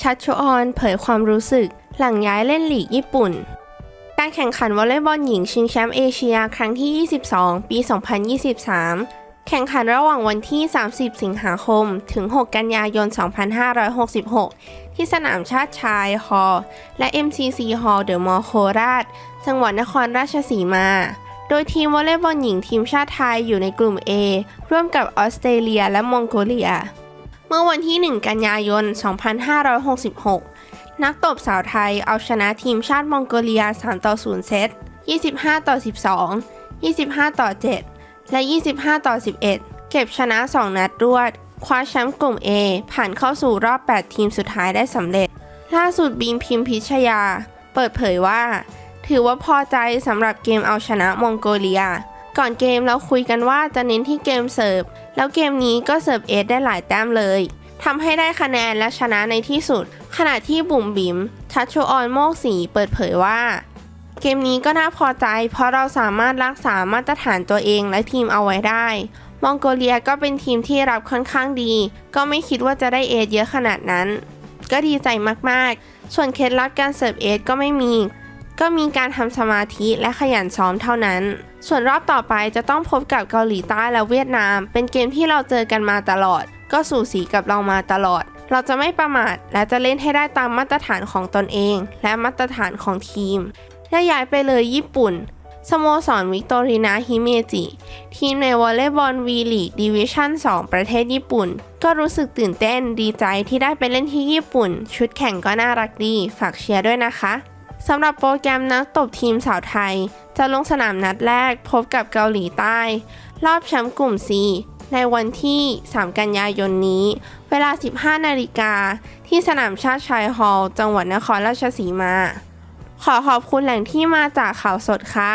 ชัชออนเผยความรู้สึก หลังย้ายเล่นลีกญี่ปุ่น การแข่งขันวอลเลย์บอลหญิงชิงแชมป์เอเชียครั้งที่ 22 ปี 2023 แข่งขันระหว่างวันที่ 30 สิงหาคม ถึง 6 กันยายน 2566 ที่สนามชาติชายฮอลล์และ MCC ฮอลล์เดอะมอลล์โคราช จังหวัดนครราชสีมา โดยทีมวอลเลย์บอลหญิงทีมชาติไทยอยู่ในกลุ่ม A ร่วมกับออสเตรเลียและมองโกเลีย เมื่อวันที่ 1 กันยายน 2566 นักตบสาวไทยเอาชนะทีมชาติมองโกเลีย 3 ต่อ 0 เซต 25 ต่อ 12 25 ต่อ 7 และ 25 ต่อ 11 เก็บชนะ 2 นัดรวด คว้าแชมป์กลุ่ม A ผ่านเข้าสู่รอบ 8 ทีมสุดท้ายได้สำเร็จ ล่าสุดบีมพิมพิชยา เปิดเผยว่า ถือว่าพอใจสำหรับเกมเอาชนะมองโกเลีย ก่อนเกมเราคุยกันว่าจะเน้นที่เกมเสิร์ฟ แล้วเกมนี้ก็เสิร์ฟเอสได้หลายแต้มเลยทำให้ได้คะแนนและชนะในที่สุด ขณะที่บุ๋มบิ๋มชัดโชออนโมกสีเปิดเผยว่า เกมนี้ก็น่าพอใจ เพราะเราสามารถรักษามาตรฐานตัวเองและทีมเอาไว้ได้ มองโกเลียก็เป็นทีมที่รับค่อนข้างดี ก็ไม่คิดว่าจะได้เอสเยอะขนาดนั้น ก็ดีใจมากๆ ส่วนเคล็ดลับการเสิร์ฟเอสก็ไม่มี ก็มีการทำสมาธิและขยันซ้อมเท่านั้น ส่วนรอบต่อไปจะต้องพบกับเกาหลีใต้และเวียดนาม เป็นเกมที่เราเจอกันมาตลอด ก็สู่สีกับเรามาตลอด เราจะไม่ประมาทและจะเล่นให้ได้ตามมาตรฐานของตนเอง และมาตรฐานของทีมและย้ายไปเลยญี่ปุ่นสโมสรวิกตอรินาฮิเมจิ ทีมในวอลเลย์บอลวีลีกดิวิชั่น 2 ประเทศญี่ปุ่น ก็รู้สึกตื่นเต้นดีใจที่ได้ไปเล่นที่ญี่ปุ่น ชุดแข่งก็น่ารักดี ฝากเชียร์ด้วยนะคะ สำหรับโปรแกรมนักตบทีมสาวไทย จะลงสนามนัดแรกพบกับเกาหลีใต้ รอบแชมป์กลุ่ม C ในวันที่ 3 กันยายนนี้ เวลา 15 นาฬิกา ที่สนามชาติชายฮอลล์จังหวัดนครราชสีมา ขอขอบคุณแหล่งที่มาจากข่าวสดค่ะ